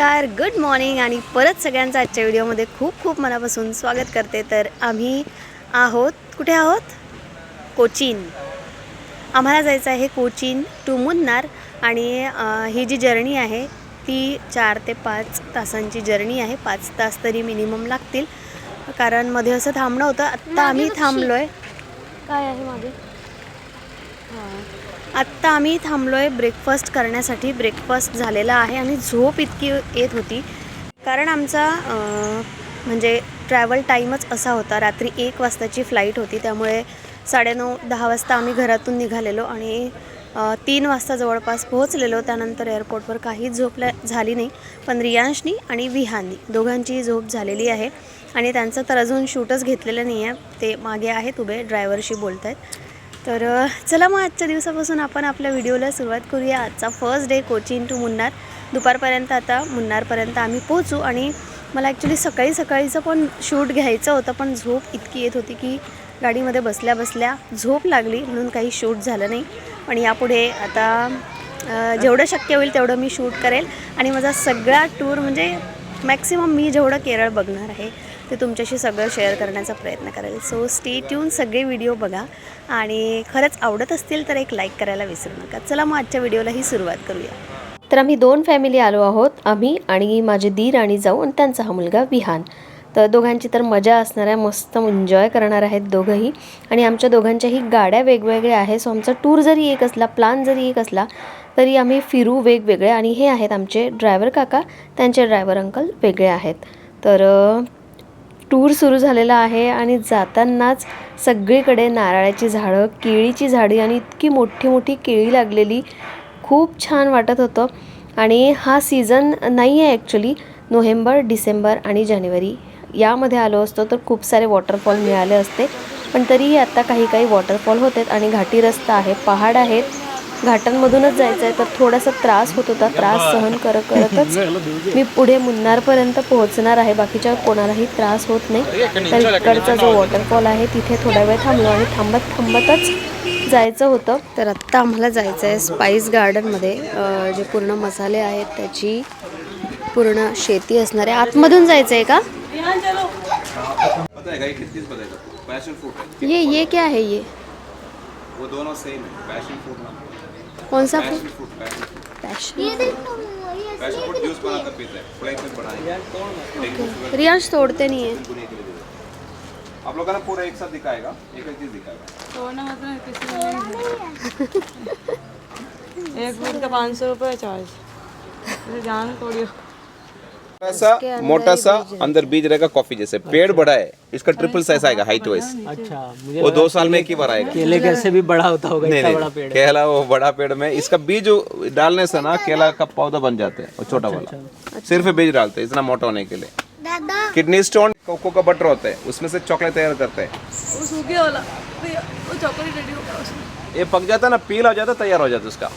नमस्कार good morning आणि परत सगळ्यांचं आजच्या व्हिडिओमध्ये खूप खूप मनापासून स्वागत करते. तर आम्ही आहोत कुठे आहोत? कोचीन. आम्हाला जायचं आहे कोचीन टू मुन्नार आणि ही जी जर्नी आहे ती चार ते पाच तासांची जर्नी आहे. पाच तास तरी मिनिमम लागतील. कारण मध्ये असं थांबणं होतं. आत्ता आम्ही थांबलो आहे काय आहे मागे? हां. आत्ता आम्ही थांबलो आहे ब्रेकफास्ट करण्यासाठी. ब्रेकफास्ट झालेला आहे आणि झोप इतकी येत होती. कारण आमचा म्हणजे ट्रॅव्हल टाईमच असा होता. रात्री एक वाजताची फ्लाईट होती. त्यामुळे साडेनऊ दहा वाजता आम्ही घरातून निघालेलो आणि तीन वाजता जवळपास पोहोचलेलो. त्यानंतर एअरपोर्टवर काहीच झोपल्या झाली नाही. पण रियांशनी आणि विहानी दोघांची झोप झालेली आहे. आणि त्यांचं तर अजून शूटच घेतलेलं नाही आहे ते मागे आहेत उभे ड्रायव्हरशी बोलत आहेत तर चला मग आजच्या दिवसापासून आपण आपल्या व्हिडिओला सुरुवात करूया. आजचा first day Cochin to Munnar. दुपारपर्यंत आता मुन्नारपर्यंत आम्ही पोहोचू आणि मला ॲक्च्युली सकाळी सकाळीचं पण शूट घ्यायचं होतं पण झोप इतकी येत होती की गाडीमध्ये बसल्या बसल्या झोप लागली म्हणून काही शूट झालं नाही. पण यापुढे आता जेवढं शक्य होईल तेवढं मी शूट करेल. आणि माझा सगळा टूर म्हणजे मॅक्सिमम मी जेवढं केरळ बघणार आहे ते तुमच्याशी सगळं शेअर करण्याचा प्रयत्न करेल. सो स्टे ट्यून सगळे व्हिडिओ बघा. आणि खरंच आवडत असतील तर एक लाईक करायला विसरू नका. चला मग आजच्या व्हिडिओलाही सुरुवात करूया. तर आम्ही दोन फॅमिली आलो आहोत आम्ही आणि माझे दीर आणि जाऊ आणि त्यांचा हा मुलगा विहान. तर दोघांची तर मजा असणार आहे मस्त एन्जॉय करणार आहेत दोघंही. आणि आमच्या दोघांच्याही गाड्या वेगवेगळ्या आहेत सो आमचा टूर जरी एक असला प्लान जरी एक असला तरी आम्ही फिरू वेगवेगळे आणि हे आहेत आमचे ड्रायव्हर काका. त्यांचे ड्रायव्हर अंकल वेगळे आहेत. तर टूर सुरू झालेला आहे आणि जातानाच सगळीकडे नारळाची झाडं केळीची झाडी आणि इतकी मोठी मोठी केळी लागलेली. खूप छान वाटत होतं. आणि हा सीझन नाही आहे ॲक्च्युली नोव्हेंबर डिसेंबर आणि जानेवारी यामध्ये आलो असतो तर खूप सारे वॉटरफॉल मिळाले असते. पण तरीही आत्ता काही काही वॉटरफॉल होते आणि घाटी रस्ता आहे पहाड आहेत. घाटांमधूनच जायचं आहे तर थोडासा त्रास होत होता. त्रास सहन कर करतच मी पुढे मुन्नारपर्यंत पोहोचणार आहे. बाकीच्या कोणालाही त्रास होत नाही. तर इकडचा जो वॉटरफॉल आहे तिथे थोडा वेळ थांबलो आणि थांबत थांबतच जायचं होतं. तर आत्ता आम्हाला जायचं आहे स्पाईस गार्डनमध्ये जे पूर्ण मसाले आहेत त्याची पूर्ण शेती असणार आहे. आतमधून जायचं आहे का? ये ये क्या है ये? वो दोनों सेम है. पैशन फ्रूट ना. कौन सा फ्रूट रियांश तोड़ते नहीं है। आप लोग ना पूरा एक साथ दिखाएगा एक एक चीज़ दिखाएगा। तोड़ना मतलब किसी एक मिनट का पाँच सौ रुपये चार्ज जान तोड़ियो ऐसा मोटा सा अंदर बीज रहेगा कॉफ़ी जैसे। पेड़ बड़ा है इसका ट्रिपल साइज़ आएगा हाइट वाइज अच्छा मुझे वो दो साल में एक ही बार आएगा। केले कैसे भी बड़ा होता होगा नहीं नहीं बड़ा पेड़। केला वो बड़ा पेड़ में इसका बीज डालने से ना केला का पौधा बन जाता है वो छोटा वाला। सिर्फ़ बीज डालते हैं इतना मोटा होने के लिए। किडनी स्टोन कोको का बटर होता है उसमें से चॉकलेट तैयार करते हैं। वो सूखे वाला वो चॉकलेट रेडी हो गया ये पक जाता है ना पीला हो जाता है तैयार हो जाता है उसका।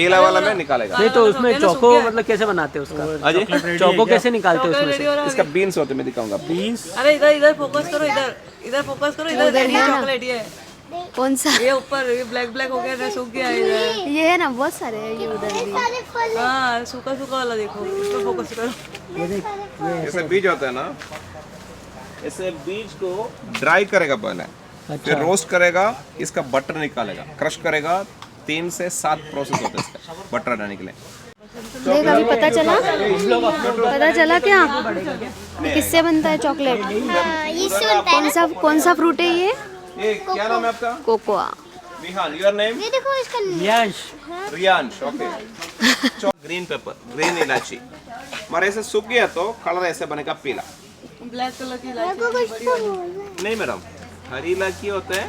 पीला वाला में निकालेगा। नहीं तो उसमें चौको मतलब कैसे बनाते हैं उसका? अजय चौको कैसे निकालते हैं उसमें? इसका बीन्स होते मैं दिखाऊँगा बीन्स अरे इधर इधर फोकस करो इधर इधर फोकस करो इधर रेडी है चॉकलेट ये कौन सा? ये ऊपर ये ब्लैक ब्लैक हो गया ना सूख गया इधर। ये है ना बहुत सारे हैं ये उधर भी। हाँ सूखा सूखा वाला देखो इस पर फोकस करो। ये देख ऐसे बीज होता है ना ऐसे बीज को ड्राई करेगा पहले फिर रोस्ट करेगा इसका बटर निकालेगा क्रश करेगा तीन से सात प्रोसेस होते हैं इसका बटर बनाने के लिए। देख अभी पता चला? पता चला क्या? ये किससे बनता है चॉकलेट? कौन सा कौन सा फ्रूट है ये? ये क्या नाम है आपका? Cocoa. Vihaan your name. Yash Riyansh okay green pepper green इलायची। मगर ऐसे सूख गया तो कलर ऐसे बनेगा पीला। ब्लैक कलर की इलायची। नहीं मैडम हरी इलायची होते हैं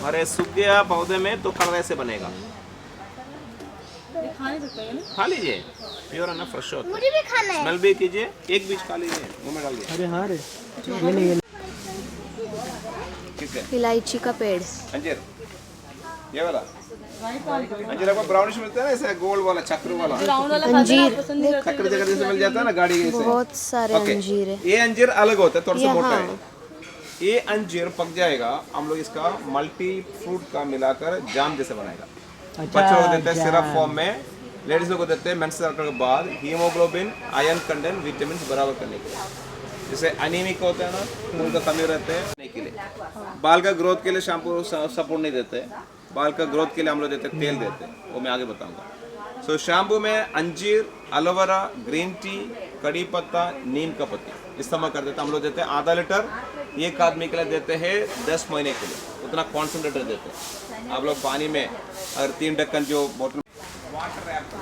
ये सूख गया पौधे में तो कलर ऐसे बनेगा। खा हैं ना। खा लीजिए। प्योर है ना फ्रेश होता है। मुझे भी खाना है। स्मेल भी कीजिए एक बीज खा लीजिए मुँह में डाल दीजिए अरे हाँ रे। ये नहीं ये इलायची का पेड़। अंजीर। ये वाला। अंजीर आपको ब्राउनिश मिलता है ना ऐसे गोल वाला चक्र वाला? राउंड वाला खाते हैं आप पसंद नहीं चक्र जगह जैसे मिल जाता है ना गाड़ी से बहुत सारे अंजीर है। ये अंजीर अलग होता है थोड़ा सा मोटा हाँ। ये अंजीर पक जाएगा हम लोग इसका मल्टी फ्रूट का मिलाकर जाम जैसे बनाएगा। अच्छा बच्चों को देते हैं सिरप फॉर्म में लेडीज़ को देते हैं मेंस के बाद हीमोग्लोबिन आयरन कंटेंट विटामिन बराबर करने के लिए। जैसे अनिमिक होता है ना खून का कमी रहते हैं के लिए। बाल का ग्रोथ के लिए शैम्पू सपोर्ट नहीं देते। बाल का ग्रोथ के लिए हम लोग देते तेल देते हैं वो मैं आगे बताऊँगा। सो शैम्पू में अंजीर एलोवेरा ग्रीन टी कड़ी पत्ता नीम का पत्ती इस्तेमाल कर देते हैं। हम लोग देते हैं आधा लीटर एक आदमी के लिए देते हैं दस महीने के लिए। उतना कॉन्सेंट्रेटर देते हैं। आप लोग पानी में अगर तीन ढक्कन जो बोतल वाटर एप्पल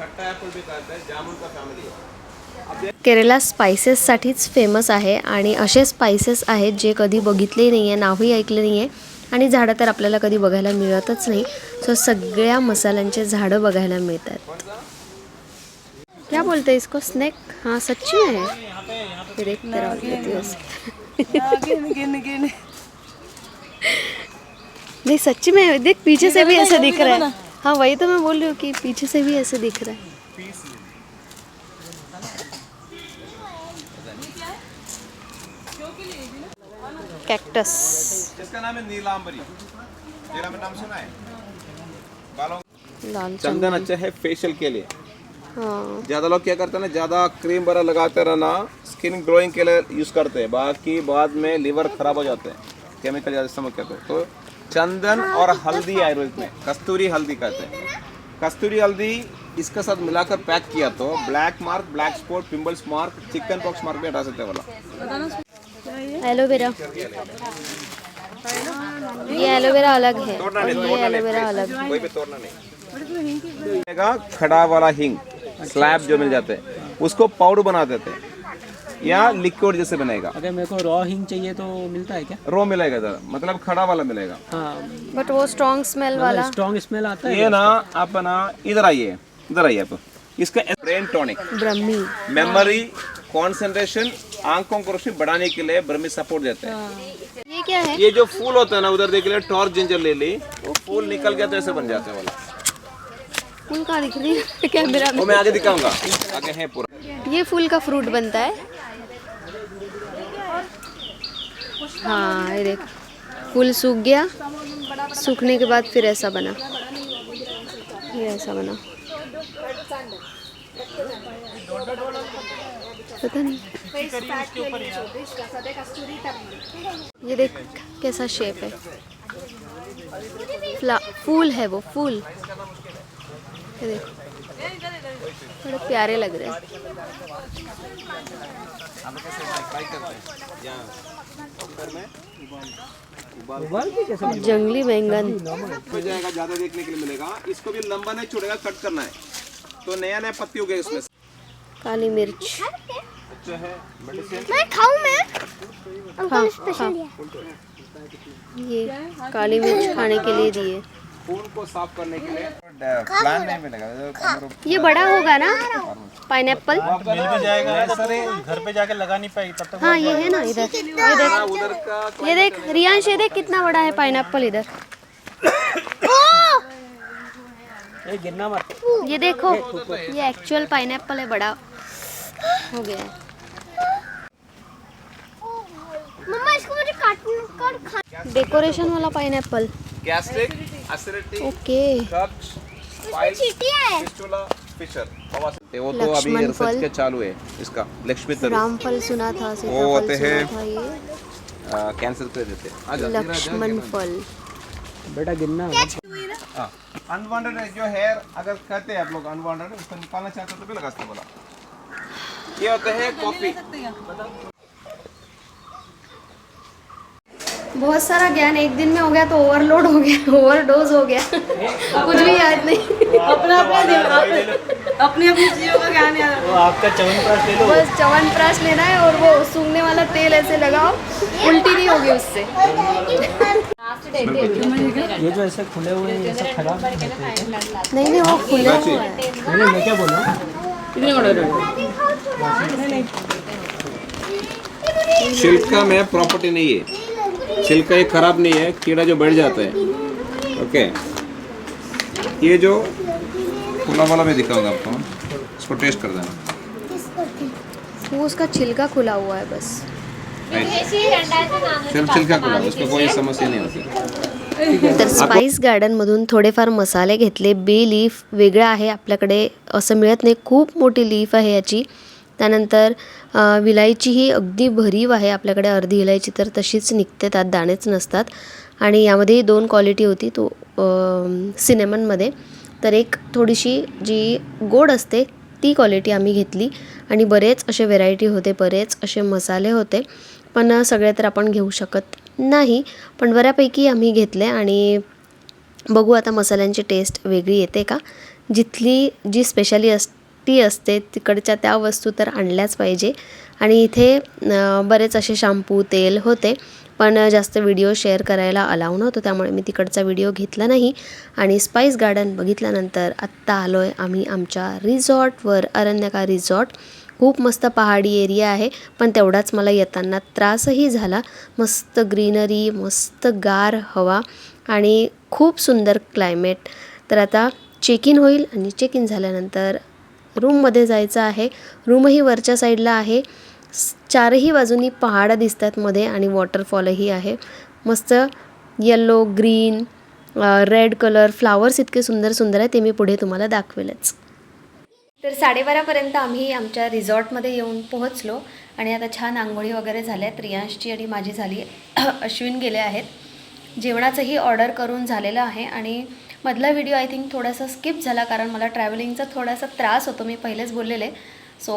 खट्टा एप्पल भी कहते हैं जामुन का फैमिली है केरला स्पायसेससाठीच फेमस आहे आणि असे स्पायसेस आहेत जे कधी बघितले नाही आहे नावही ऐकले नाही आहे आणि झाडं तर आपल्याला कधी बघायला मिळतच नाही. सो सगळ्या मसाल्यांचे झाडं बघायला मिळतात. क्या बोलते इसको? स्नैक हाँ सच्ची आहे फिर एक तरह लेती हूँ उसे। गिन गिन गिन। नहीं सच्ची में देख पीछे से भी ऐसे दिख रहा है। हाँ वही तो मैं बोल रही हूँ कि पीछे से भी ऐसे दिख रहा है। कैक्टस। इसका नाम है नीलांबरी। नीलांबरी नाम सुना है? बालों लाल चंदन अच्छा है फेशियल के लिए। हाँ। ज़्यादा लोग क्या करते हैं ना ज़्यादा क्रीम वगैरह लगाते रहना स्किन ग्लोइंग के लिए यूज़ करते हैं। बाकी बाद में लीवर खराब हो जाते हैं केमिकल ज़्यादा इस्तेमाल करते हैं। तो चंदन और हल्दी आयुर्वेद में कस्तूरी हल्दी कहते हैं। कस्तूरी हल्दी इसके साथ मिलाकर पैक किया तो black mark black spot pimples mark chicken pox mark भी हटा सकते हैं बोला एलोवेरा ये एलोवेरा अलग है ये एलोवेरा अलग नहीं कोई भी तोड़ना नहीं। मिलेगा खड़ा वाला हिंग। स्लैब जो मिल जाते हैं उसको पाउडर बना देते हैं। या लिक्विड जैसे बनेगा। अगर मेरे को रॉ हिंग चाहिए तो मिलता है क्या? रो मिलेगा इधर मतलब खड़ा वाला मिलेगा। हाँ। बट वो स्ट्रॉन्ग स्मेल वाला। स्ट्रॉन्ग स्मेल आता है? ये ना आप ना इधर आइए इधर आइए आप। इसका brain tonic brahmi memory concentration आँखों को रोशनी बढ़ाने के लिए ब्रह्मी सपोर्ट देते हैं। ये क्या है? ये जो फूल होता है ना उधर देख लिया टॉर्च जिंजर ले ली वो फूल निकल गया तो ऐसे बन जाते हैं वाला। फूल कहाँ दिख रही है कैमरा में। मैं आगे दिखाऊँगा। आगे है पूरा। ये फूल का फ्रूट बनता है। हाँ ये देख। फूल सूख गया। सूखने के बाद फिर ऐसा बना। ये ऐसा बना। पता नहीं। ये देख कैसा शेप है। फूल है वो फूल। ये देख। बड़े प्यारे लग रहे हैं। उबाल के कैसे जंगली बैंगन। हो जाएगा ज़्यादा देखने के लिए मिलेगा। इसको भी लंबा नहीं छोड़ेगा कट करना है। तो नया नया पत्ती हो गया इसमें काली मिर्च। अच्छा है मेडिसिन मैं खाऊं मैं। हाँ हाँ। ये काली मिर्च खाने के लिए दिए। खून को साफ़ करने के लिए। प्लान नहीं मिलेगा ये बड़ा होगा ना? मिल भी जाएगा तो घर पे जाके लगा नहीं पाएगी तब तक हाँ ये है ना इधर। ये देख उधर का ये देख रियांश ये देख कितना बड़ा है पाइन एप्पल इधर ये गिरना मत। ये देखो ये एक्चुअल पाइनएप्पल है बड़ा हो गया है। मम्मा इसको मुझे काट कर खा डेकोरेशन वाला पाइनएप्पल। Gastric acidity okay. कब्ज पाइल्स चीटी है। फिस्टुला फिशर हवा से। वो तो अभी रिसर्च के चालू है इसका लक्ष्मी तरु रामफल सुना था वो सीताफल होते हैं- कैंसर कर देते हैं। आ जा लक्ष्मण फल। बेटा मत अनवांटेड जो हेयर अगर कहते हैं आप लोग अनवांटेड उसको निकालना चाहते हो तो भी लगा सकते हो बोला। ये होते हैं कॉफ़ी बहुत सारा ज्ञान एक दिन में हो गया तो ओवरलोड हो गया ओवरडोज हो गया। कुछ भी याद नहीं। अपना अपना दिन अपनी अपनी चीज़ों का ज्ञान याद तो आपका च्यवनप्राश ले लो। बस च्यवनप्राश लेना है और वो सूंघने वाला तेल ऐसे लगाओ उल्टी नहीं होगी उससे। ये जो ऐसे खुले हुए हैं ये सब खराब नहीं नहीं वो खुला हुआ है। मैं क्या बोल? रहा। हूँ छिलका में प्रॉपर्टी नहीं है। छिलका ये खराब नहीं है कीड़ा जो बढ़ जाता है। ओके ये जो खुला वाला मैं दिखाऊँगा आपको। इसको टेस्ट कर देना। वो उसका छिलका खुला हुआ है बस। सिर्फ़ छिलका खुला उसको कोई समस्या नहीं होती। तर स्पाइस गार्डनमधून थोडेफार मसाले घेतले. बे लीफ वेगळं आहे आपल्याकडे. असं मिळत नाही. खूप मोठी लीफ आहे याची. त्यानंतर विलायचीही विलायची ही अगदी भरीव आहे आपल्याकडे अर्धी इलायची तर तशीच निघते त्यात दाणेच नसतात. आणि यामध्ये दोन क्वालिटी होती तो सिनेमनमध्ये तर एक थोडीशी जी गोड असते ती क्वालिटी आम्ही घेतली. आणि बरेच असे व्हेरायटी होते बरेच असे मसाले होते. पण सगळे तर आपण घेऊ शकत नाही. पण बऱ्यापैकी आम्ही घेतले आणि बघू आता मसाल्यांची टेस्ट वेगळी येते का. जिथली जी स्पेशाली अस ती असते. तिकडच्या त्या वस्तू तर आणल्याच पाहिजे. आणि इथे बरेच असे शाम्पू तेल होते. पण जास्त व्हिडिओ शेअर करायला अलाव नव्हतो. त्यामुळे मी तिकडचा व्हिडिओ घेतला नाही. आणि स्पाईस गार्डन बघितल्यानंतर आत्ता आलो आहे आम्ही आमच्या रिझॉर्टवर अरण्यका रिझॉर्ट खूप मस्त पहाडी एरिया आहे. पण तेवढाच मला येताना त्रासही झाला. मस्त ग्रीनरी मस्त गार हवा आणि खूप सुंदर क्लायमेट तर आता चेक इन होईल आणि चेक इन झाल्यानंतर रूममध्ये जायचं आहे. रूमही वरच्या साईडला आहे. चारही बाजूनी पहाडं दिसतात मध्ये आणि वॉटरफॉलही आहे. मस्त yellow green red colour flowers इतके सुंदर सुंदर आहे ते मी पुढे तुम्हाला दाखवेलच. तर साडेबारापर्यंत आम्ही आमच्या रिझॉर्टमध्ये येऊन पोहोचलो आणि आता छान आंघोळी वगैरे झाल्या. रियांशची आणि माझी झाली. अश्विन गेले आहेत. जेवणाचंही ऑर्डर करून झालेलं आहे आणि मधला व्हिडिओ आय थिंक थोडासा स्किप झाला कारण मला ट्रॅव्हलिंगचा थोडासा त्रास होतो. मी पहिलेच बोललेले. सो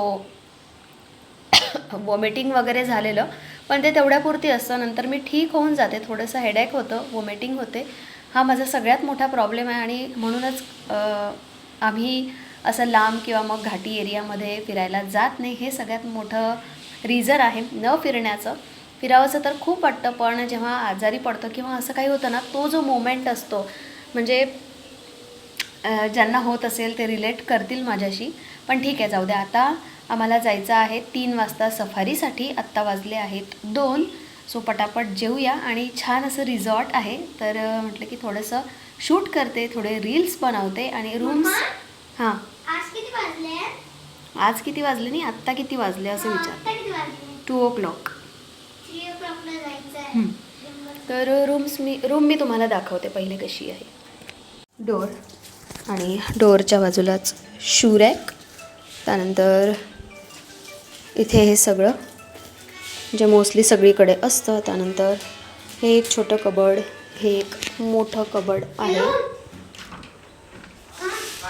वॉमिटिंग वगैरे झालेलं. पण ते तेवढ्यापुरती असतं. नंतर मी ठीक होऊन जाते. थोडंसं हेडॅक होतं. वॉमिटिंग होते. हा माझा सगळ्यात मोठा प्रॉब्लेम आहे आणि म्हणूनच आम्ही असं लांब किंवा मग घाटी एरियामध्ये फिरायला जात नाही. हे सगळ्यात मोठं रिझन आहे. न फिरण्याचं. फिरावंसं तर खूप वाटतं. पण जेव्हा आजारी पडतो किंवा असं काही होतं ना तो जो मोमेंट असतो म्हणजे ज्यांना होत असेल ते रिलेट करतील माझ्याशी. पण ठीक आहे जाऊ द्या. आता आम्हाला जायचं आहे तीन वाजता सफारीसाठी. आत्ता वाजले आहेत दोन. सो पटापट जेवूया आणि छान असं रिसॉर्ट आहे. तर म्हटलं की थोडंसं शूट करते थोडे रील्स बनवते आणि रूम्स हां. आज किती वाजले आज किती वाजले नाही आत्ता किती वाजले असं विचार. टू ओ क्लॉक तर रूम्स मी रूम मी तुम्हाला दाखवते पहिले कशी आहे. डोर आणि डोअरच्या बाजूलाच शू रॅक. त्यानंतर इथे हे सगळं जे मोस्टली सगळीकडे असतं. त्यानंतर हे एक छोटं कबड हे एक मोठं कबड आहे.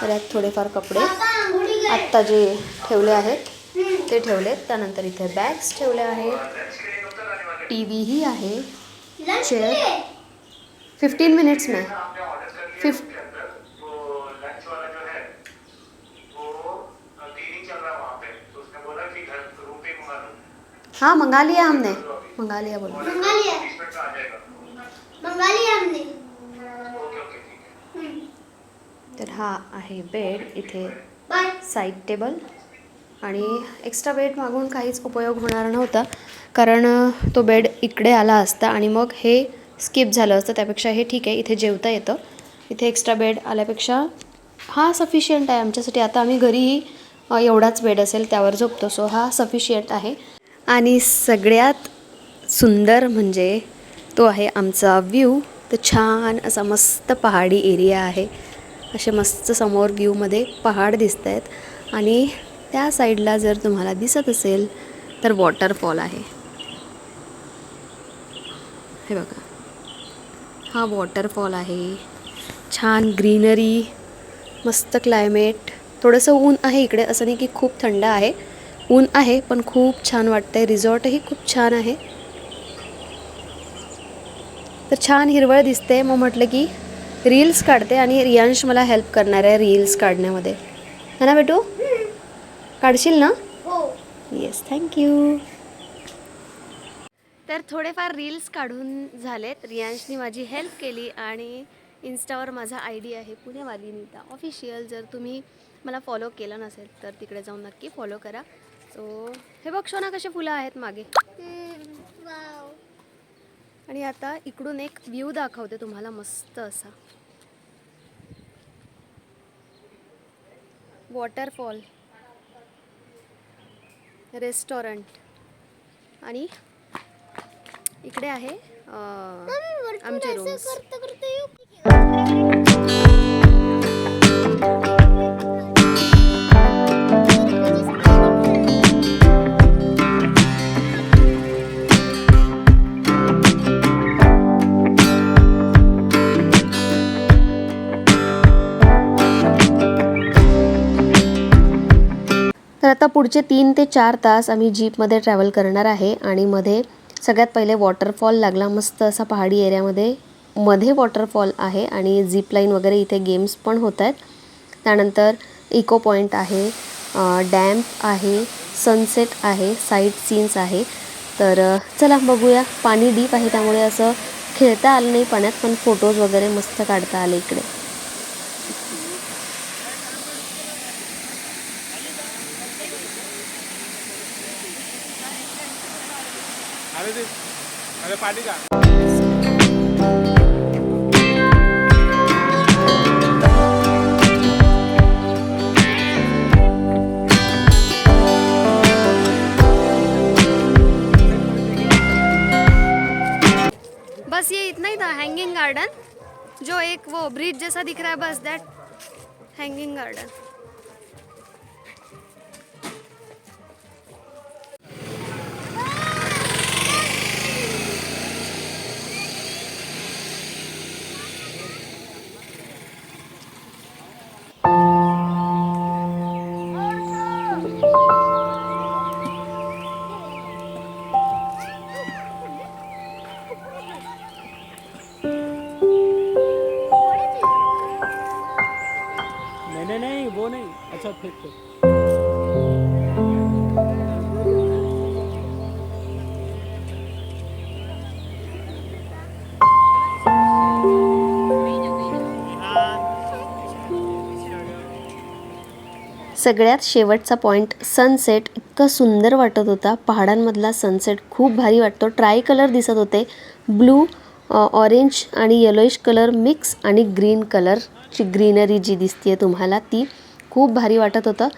त्यात थोडेफार कपडे आत्ता जे ठेवले आहेत ते ठेवलेत. त्यानंतर इथे बॅग्स ठेवल्या आहेत. टी व्हीही आहे. चेअर. फिफ्टीन मिनिट्स नाही. फिफ्ट लंच वाला जो है वो क्लीनिंग चल रहा है वहाँ पे तो उसने बोला कि घर रूम पे मंगा लो हाँ मंगा लिया हमने मंगा लिया बोलो. मंगा लिया मंगा लिया हमने है तर हा आहे बेड इथे साईड टेबल. आणि एक्स्ट्रा बेड मागून काहीच उपयोग होणार नव्हता कारण तो बेड इकडे आला असता आणि मग हे स्किप झालं असतं. त्यापेक्षा हे ठीक आहे इथे जेवता येतं. इथे एक्स्ट्रा बेड आल्यापेक्षा हा सफिशियंट आहे आमच्यासाठी. आता आम्ही घरीही एवढाच बेड असेल त्यावर झोपतो. सो हा सफिशियंट आहे. आणि सगळ्यात सुंदर म्हणजे तो आहे आमचा व्ह्यू तर छान असा मस्त पहाडी एरिया आहे. असे मस्त समोर व्ह्यूमध्ये पहाड दिसत आहेत आणि त्या साईडला जर तुम्हाला दिसत असेल तर वॉटरफॉल आहे. हे बघा. हा वॉटरफॉल आहे. छान ग्रीनरी मस्त क्लायमेट थोडंसं ऊन आहे इकडे असं नाही की खूप थंड आहे. ऊन आहे पण खूप छान वाटतंय. रिसॉर्टही खूप छान आहे. तर छान हिरवळ दिसते. मग म्हटलं की रील्स काढते आणि रियांश मला हेल्प करणार आहे रील्स काढण्यामध्ये. है ना बेटू? काढशील ना? हो. येस थँक्यू तर थोडेफार रील्स काढून झालेत. रियांशनी माझी हेल्प केली आणि इन्स्टावर माझा आय डी आहे पुणेवाली नीता. ऑफिशियल जर तुम्ही मला फॉलो केलं नसेल तर तिकडे जाऊन नक्की फॉलो करा. सो हे बघ शोना कसे फुलं आहेत मागे. वाव आणि आता इकडून एक व्ह्यू दाखवते तुम्हाला मस्त असा. वॉटरफॉल रेस्टॉरंट आणि इकडे आहे आमचे रूम्स पुढचे तीन ते चार तास आम्ही जीपमध्ये ट्रॅव्हल करणार आहे आणि मध्ये सगळ्यात पहिले वॉटरफॉल लागला मस्त असा पहाडी एरियामध्ये. मध्ये वॉटरफॉल आहे आणि झिप लाईन वगैरे इथे गेम्स पण होत आहेत. त्यानंतर इको पॉईंट आहे डॅम्प आहे सनसेट आहे साईट सीन्स आहे. तर चला बघूया. पाणी डीप आहे त्यामुळे असं खेळता आलं नाही पाण्यात पण फोटोज वगैरे मस्त काढता आले इकडे. बस ये इतना ही था हैंगिंग गार्डन जो एक वो ब्रिज जैसा दिख रहा है बस दैट हैंगिंग गार्डन नहीं अच्छा सगळ्यात शेवटचा पॉईंट सनसेट इतका सुंदर वाटत होता. पहाडांमधला सनसेट खूप भारी वाटतो. ट्राय कलर दिसत होते. ब्लू ऑरेंज आणि येलोइश कलर मिक्स आणि ग्रीन कलरची ग्रीनरी जी दिसते तुम्हाला ती. खूप भारी वाटत होतं.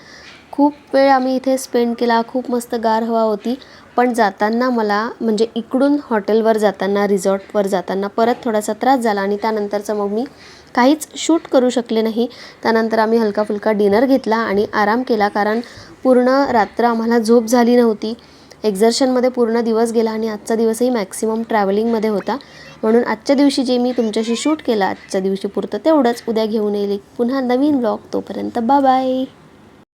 खूप वेळ आम्ही इथे स्पेंड केला खूप मस्त गार हवा होती. पण जाताना मला म्हणजे इकडून हॉटेलवर जाताना रिझॉर्टवर जाताना परत थोडासा त्रास झाला आणि त्यानंतरचं मग मी काहीच शूट करू शकले नाही. त्यानंतर आम्ही हलका फुलका डिनर घेतला आणि आराम केला कारण पूर्ण रात्र आम्हाला झोप झाली नव्हती. एक्झर्शनमध्ये पूर्ण दिवस गेला आणि आजचा दिवसही मॅक्सिमम ट्रॅव्हलिंगमध्ये होता. म्हणून आजच्या दिवशी जे मी तुमच्याशी शूट केलं आजच्या दिवशी पुरतं तेवढंच उद्या घेऊन येईल पुन्हा नवीन ब्लॉग तोपर्यंत बाय